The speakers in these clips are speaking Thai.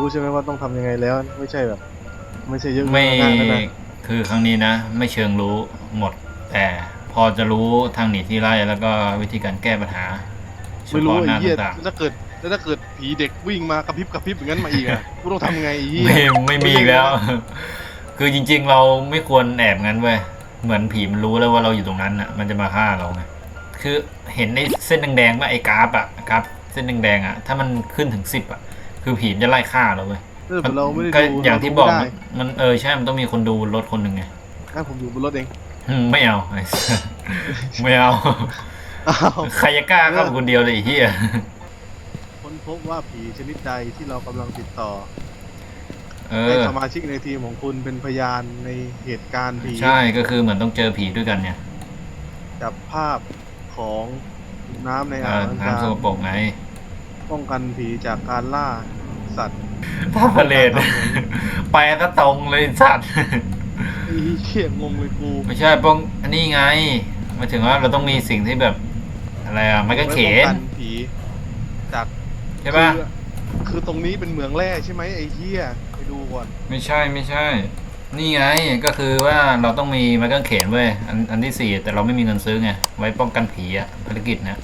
รู้ใช่ไหมว่าต้องทำยังไงแล้ว ไม่ใช่แบบ ไม่ใช่เยอะไม่ง่ายๆนะคือครั้งนี้นะ ไม่เชิงรู้หมด แต่พอจะรู้ทางหนีที่ไล่แล้วก็วิธีการแก้ปัญหาเฉไม่รู้พาะไอ้หน้าเหี้ยต่างแล้วถ้าเกิดแล้วถ้าเกิดผีเด็กวิ่งมากระพริบกระพริบอย่างนั้นมาอีกอะกูต้องทำไงไอ้ๆเหี้ยไม่ไม่มีอีกแล้ว คือจริง ๆ เราไม่ควรแอบงั้นเว้ยเหมือนผีมันรู้แล้วว่าเราอยู่ตรงนั้นอะ มันจะมาฆ่าเราไงคือเห็นไอ้เส้นแดงๆป่ะไอ้กราฟอะกราฟเส้นแดงๆอะถ้ามันขึ้นถึงสิบอะ คือผีมันจะไล่ฆ่าเราเว้ยเออแต่เราไม่ได้ก็ดูอย่างที่บอกเราดูมันมันเออใช่มันต้องมีคนดูรถคนหนึ่งไงไม่ได้งั้นผมอยู่บนรถเองอืมไม่เอาไอ้สัสไม่เอา อ้าวใครจะกล้าเข้าไปคนเดียวเลยไอ้เฮียค้นพบว่าผีชนิดใดที่เรากำลังติดต่อเอให้อ สมาชิกในทีมของคุณเป็นพยานในเหตุการณ์ผี ใช่ก็คือเหมือนต้องเจอผีด้วยกันเนี่ยจับภาพของน้ำในเออ่างอล้างน้ำสจานกปรกไงป้องกันผีจากการล่า สัตว์ท่าทะเลนไปซะตรงเลยสัตว์ไอ้เหี้ยงงเลยกูไม่ใช่ป้องอันนี้ไงหมายถึงว่าเราต้องมีสิ่งที่แบบ อะไรอะไม่ก็เขไว้ป้องนกันผีจากใช่ป่ะคือคือตรงนี้เป็นเหมืองแร่ใช่ไหมไอ้เหี้ยไปดูก่อนไม่ใช่ไม่ใช่ นี่ไงก็คือว่าเราต้องมีไม้กางเขนเว้ยอันอันที่สี่แต่เราไม่มีเงินซื้อไงไว้ป้องกันผีอะภารกิจนะ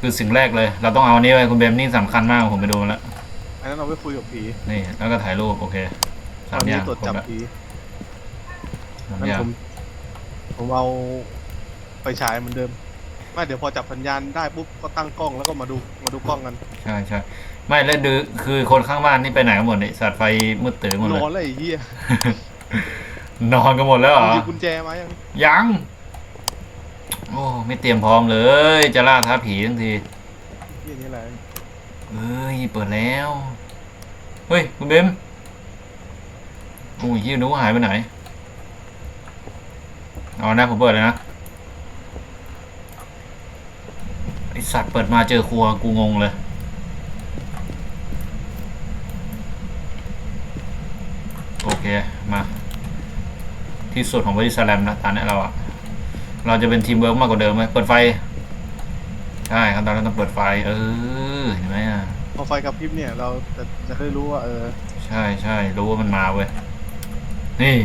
คือสิ่งแรกเลย เราต้องเอาอันนี้ไว้คุณเบมนี่สำคัญมากผมไปดูมาแล้วอันนั้นเราไปคุยกับผีนี่ แล้วก็ถ่ายรูปโอเคตสาอมนอนี้ย่างตรวจครจับบแล้วผีสามงั้นอย่างผม ผมเอาไปฉายเหมือนเดิม ไม่เดี๋ยวพอจับสัญญาณได้ปุ๊บก็ตั้งกล้องแล้วก็มาดูมาดูกล้องกันใช่ใช่ไม่แล้วดูคือคนข้างบ้านนี่ไปไหนกันหมดเนี่ยสัตว์ไฟมืดตื่นหมดนเลยอนแล้วไอ้เหี้ยนอนกันหมดแล้วเหรอหยิบกุญแจมายังยังโอ้ ไม่เตรียมพร้อมเลย จะล่าท้าผีทั้งทีเหี้ยนี่อะไรเอ้ย เปิดแล้ว เฮ้ย คุณเบมโอ้ยยี่หนูหายไปไหนเอานะผมเปิดเลยนะไอสัตว์เปิดมาเจอครัวกูงงเลยโอเค มา ที่สุดของบริษัทแรมนะตอนนี้เราอะ เราจะเป็นทีมเวิร์กมากกว่าเดิมไหมเปิดไฟใช่ครับตอนนั้นต้องเปิดไฟ เออเห็นไหมอะพอไฟกระพริบเนี่ยเราจะจะได้รู้ว่าเออ ใช่ใช่รู้ว่ามันมาเว้ยนี่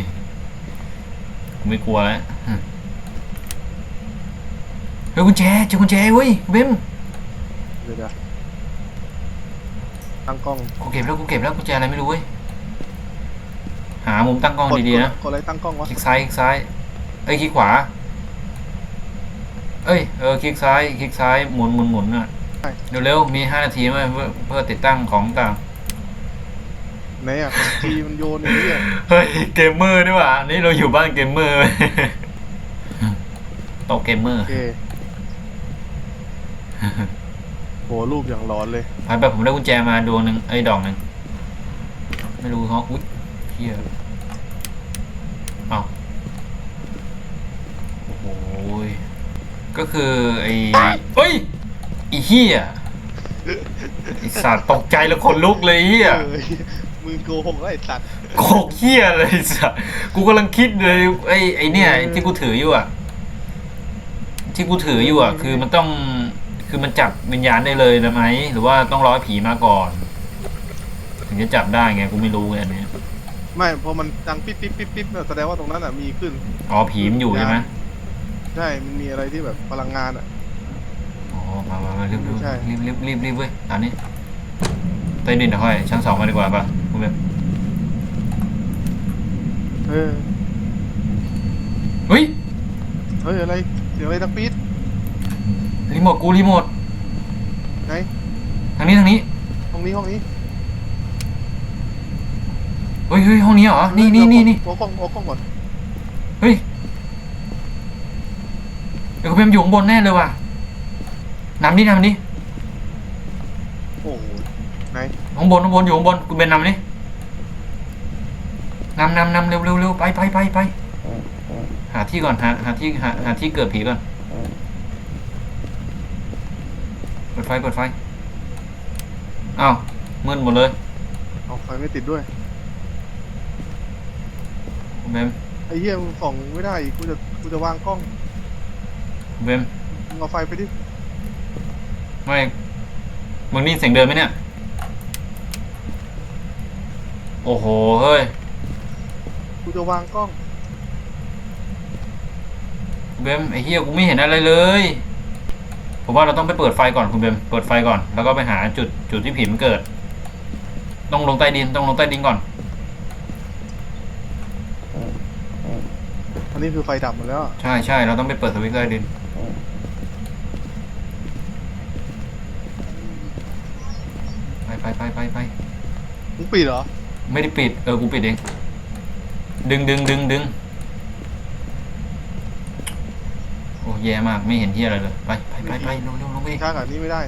กูไม่กลัวแล้วอืมเฮ้ยกุญแจเจอกุญแจเว้ยเบมเดี๋ยวเดี๋ยวตั้งกล้องกูเก็บแล้วกูเก็บแล้วกุญแจอะไรไม่รู้เว้ยหามุมตั้งกล้องกดดีๆนะกดอะไรตั้งกล้องวะคลิกซ้ายคลิกซ้ายเอ้ยคลิกขวา เอ้ยเออคลิกซ้ายคลิกซ้ายหมุนหมุนหมุนอะเร็วๆมีห้านาทีไหมเพื่อเพื่อติดตั้งของต่างไหนอะทีมันโยนไอ้เหี้ยเฮ้ยเกมเมอร์ด้วยว่ะนี่เราอยู่บ้านเกมเมอร์เว้ยโต๊ะเกมเมอร์โอเคโหรูปอย่างร้อนเลย ไปแบบผมได้กุญแจมาดวงหนึ่งเอ้ยดอกหนึ่งไม่รู้เขาอุ้ยเฮียเอาโอ้โหย ก็คือไอ้เฮ้ยไอ้เฮียไอ้สัตว์ตกใจแล้วขนลุกเลยเฮียเออมึงโกหกแล้วไอ้สัตว์โกกเฮียเลยสัตว์กูกำลังคิดเลยไอ้ไอ้เนี่ยไอ้ที่กูถืออยู่อะ ที่กูถืออยู่อะ คือมันต้องคือมันจับวิญญาณได้เลยนะไหมหรือว่าต้องรอให้ผีมาก่อน ถึงจะจับได้ไงกูไม่รู้ไงอันนี้ไม่พอมันดังปิ๊บปิ๊บปิ๊บปิ๊บเนี่ยแสดงว่าตรงนั้นอะมีขึ้น อ๋อผีมันอยู่ใช่ไหม ใช่มันมีอะไรที่แบบพลังงานอะ อ๋อมามามารีบรีบใช่ รีบรีบรีบรีบเว้ยตอนนี้ใต้ดินเดี๋ยวค่อยชั้นสองมาดีกว่าป่ะคุณเบมเออเฮ้ยเฮ้ยอะไรเสียงอะไรดังปี๊ดรีโมทกูรีโมทไหนทางนี้ทางนี้ห้องนี้ห้องนี้เฮ้ยเฮ้ยห้องนี้เหรอนี่นี่นี่นี่เอากล้องเอากล้องก่อน เฮ้ย เดี๋ยวคุณเบมอยู่ข้างบนแน่เลยว่ะนำนี่นำนี่โอ้โหไหนข้างบนข้างบนอยู่ข้างบนคุณเบนนำนี่นำนำนำเร็วเร็วเร็วไปไปไปไปหาที่ก่อนหาหาที่หาหาที่เกิดผีก่อนเปิดไฟเปิดไฟอ้าวมืดหมดเลยเอาไฟไม่ติดด้วยคุณเบมไอ้เหี้ยมึงส่องไม่ได้อีกกูจะกูจะวางกล้องคุณ เบมมึงเอาไฟไปดิไม่มึงนี่เสียงเดินไหมเนี่ย โอ้โห เฮ้ย กูจะวางกล้อง เบมไอ้เฮียกูไม่เห็นอะไรเลย ผมว่าเราต้องไปเปิดไฟก่อนคุณเบม เปิดไฟก่อน แล้วก็ไปหาจุดจุดที่ผีมันเกิด ต้องลงใต้ดิน ต้องลงใต้ดินก่อน อันนี้คือไฟดับหมดแล้วอะใช่ใช่เราต้องไปเปิดสวิตช์ใต้ดิน ไปไปไปไปไปมึงปิดเหรอ ไม่ได้ปิด เออ กูปิดเอง ดึงดึงดึงดึงโอ้แย่มาก ไม่เห็นเฮียอะไรเลย ไปไปไปไปเร็วเร็วลงไปดิช้ากับนี้ไม่ได้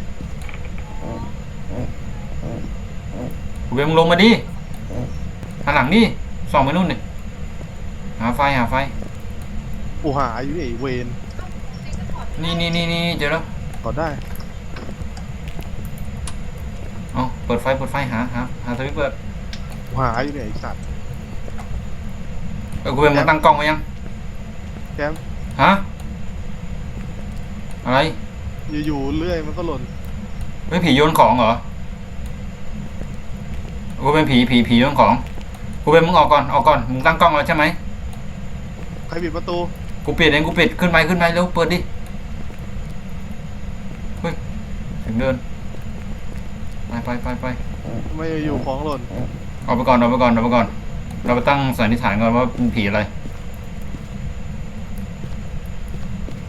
กูเบมมึงลงมาดิหันหลังดิส่องไปนู่นดิหาไฟหาไฟกูหาอยู่ไอ้เวนนี่นี่นี่นี่เจอแล้วกดได้ เอาเปิดไฟเปิดไฟหาหาหาสวิตช์เปิดกูหาอยู่เนี่ยไอ้สัตว์ เออกูเบมมึงตั้งกล้องไว้ยังแชมป์ ฮะอะไรอยู่ๆเลื่อยมันก็หล่นเฮ้ยผีโยนของเหรอกูเป็นผีผีผีโยนของกูเป็นมึงออกก่อนออกก่อนมึงตั้งกล้องแล้วใช่ไหมใครปิดประตูกูปิดเองกูปิดขึ้นไปขึ้นไปเร็วเปิดดิเฮ้ยถึงเดิน ไปไปไปไปทำไมอยู่ๆของหล่นออกไปก่อนออกไปก่อนออกไปก่อน เราไปตั้งสันนิษฐานก่อนว่าเป็นผีอะไร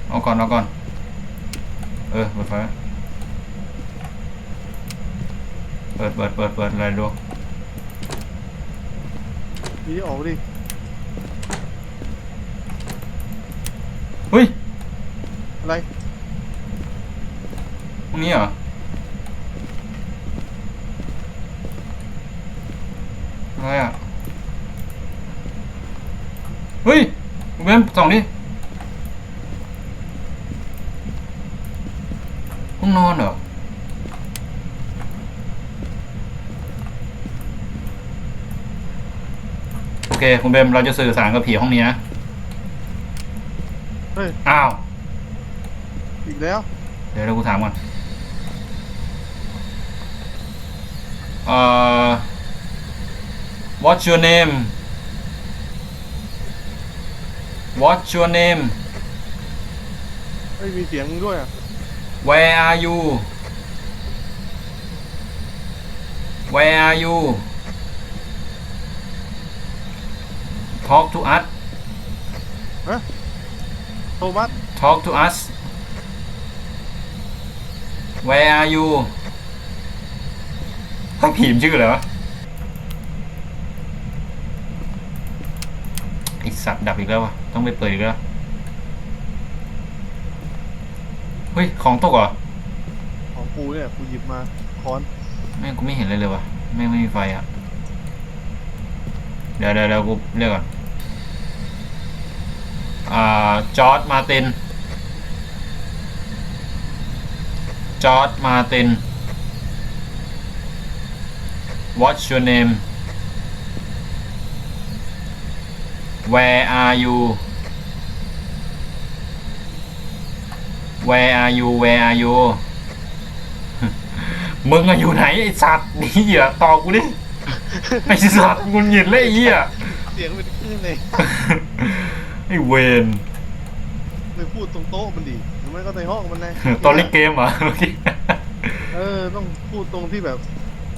เอาก่อนเอาก่อน เออเปิดไฟไว้เปิดเปิดเปิดเปิดอะไรดูนี่ออกดิเฮ้ยอะไรตรงนี้เหรอ อะไรอะเฮ้ยคุณเบมส่องดิห้องนอนเหรอโอเคคุณเบมเราจะสื่อสารกับผีห้องนี้นะเฮ้ย อ้าวอีกแล้วเดี๋ยวเรากูถามก่อนเอ่อ What's your name What's your name เฮ้ยมีเสียงด้วยอ่ะ Where are you Where are you Talk to us โทมัส Talk to us Where are you เฮ้ยผีมนชื่ออะไรวะ ไอสัตว์ดับอีกแล้ววะต้องไปเปิดอีกแล้วเฮ้ยของตกเหรอของกูเนี่ยกูหยิบมาค้อนแม่งกูไม่เห็นเลยเลยวะแม่งไม่มีไฟอะเดี๋ยวเดี๋ยวเดี๋ยวกูเรียกก่อนอ่าจอร์ดมาตินจอร์ดมาติน What's your name Where are you Where are you Where are you มึงอะอยู่ไหนไอสัตว์นี่เหี้ยตอบกูดิไอสัตว์งุนหงิดเลยไอ้เหี้ยเสียงเป็นคลื่นเลยไอเวนไม่พูดตรงโต๊ะมันดิหรือไม่ก็ในห้องมันเลยตอนเล่นเกมเหรอเมื่อกี้เออต้องพูดตรงที่แบบ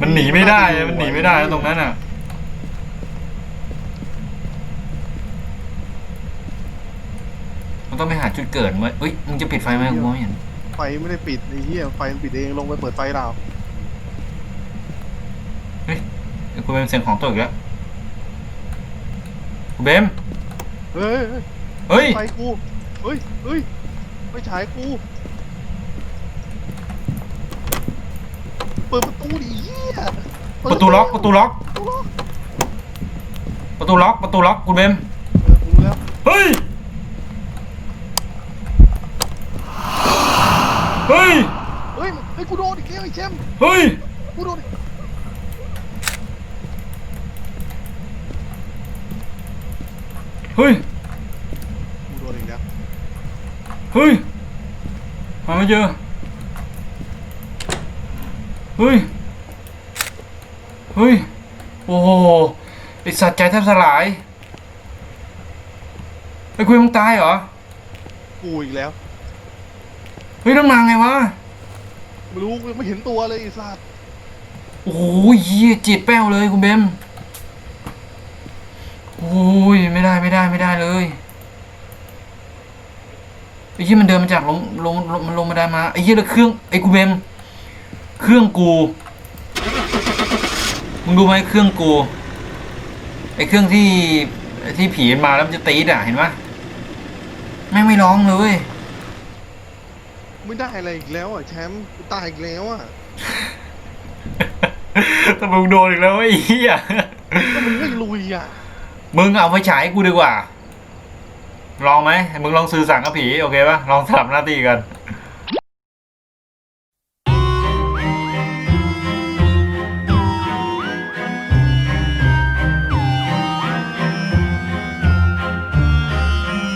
มันหนีไม่ได้อะมันหนีไม่ได้นะตรงนั้นอะ มันต้องไปหาจุดเกิดมาเอ้ยมึงจะปิดไฟไหมกูมองไม่เห็นไฟไม่ได้ปิดไอ้เหี้ยไฟมันปิดเองลงไปเปิดไฟเราเฮ้ยกูเป็นเสียงของตัวอีกแล้วกูเบมเฮ้ยเฮ้ยเฮ้ยไฟกูเฮ้ยเฮ้ยไฟฉายกูเปิดประตูดิเหี้ยเดประตูล็อกประตูล็อกประตูล็อกประตูล็อกประตูล็อกกูเบมเออกูรู้แล้วเฮ้ย เฮ้ย เฮ้ยเฮ้ยกูโดนอีกแล้วไอ้แชมป์เฮ้ย กูโดนอีกเฮ้ย กูโดนอีกแล้วเฮ้ย หาไม่เจอ เฮ้ย เฮ้ย โอ้โหไอสัตว์ใจแทบสลายไอ้คุยมึงตายเหรอ กูอีกแล้วเฮ้ยต้องมาไงวะ ไม่รู้ไม่เห็นตัวเลยไอ้สัตว์โอ้ยเหี้ยจิตแป้วเลยคุณเบมโอ้ยไม่ได้ไม่ได้ไม่ได้เลยไอ้เหี้ยมันเดินมาจากลงลงลงมันลงมาได้มาไอ้เหี้ยแล้วเครื่องไอ้กูเบมเครื่องกูมึงดูไหมเครื่องกูไอ้เครื่องที่ที่ผีมันมาแล้วมันจะตีดอะเห็นปะแม่งไม่ร้องเลยเว้ย ไม่ได้อะไรอีกแล้วอะแชมป์กูตายอีกแล้วอะแต่มึงโดนอีกแล้วไอ้เหี้ยก็มึงไม่ลุยอะมึงเอาไฟฉายให้กูดีกว่า ลองไหมมึงลองสื่อสารกับผีโอเคปะลองสลับหน้าที่กัน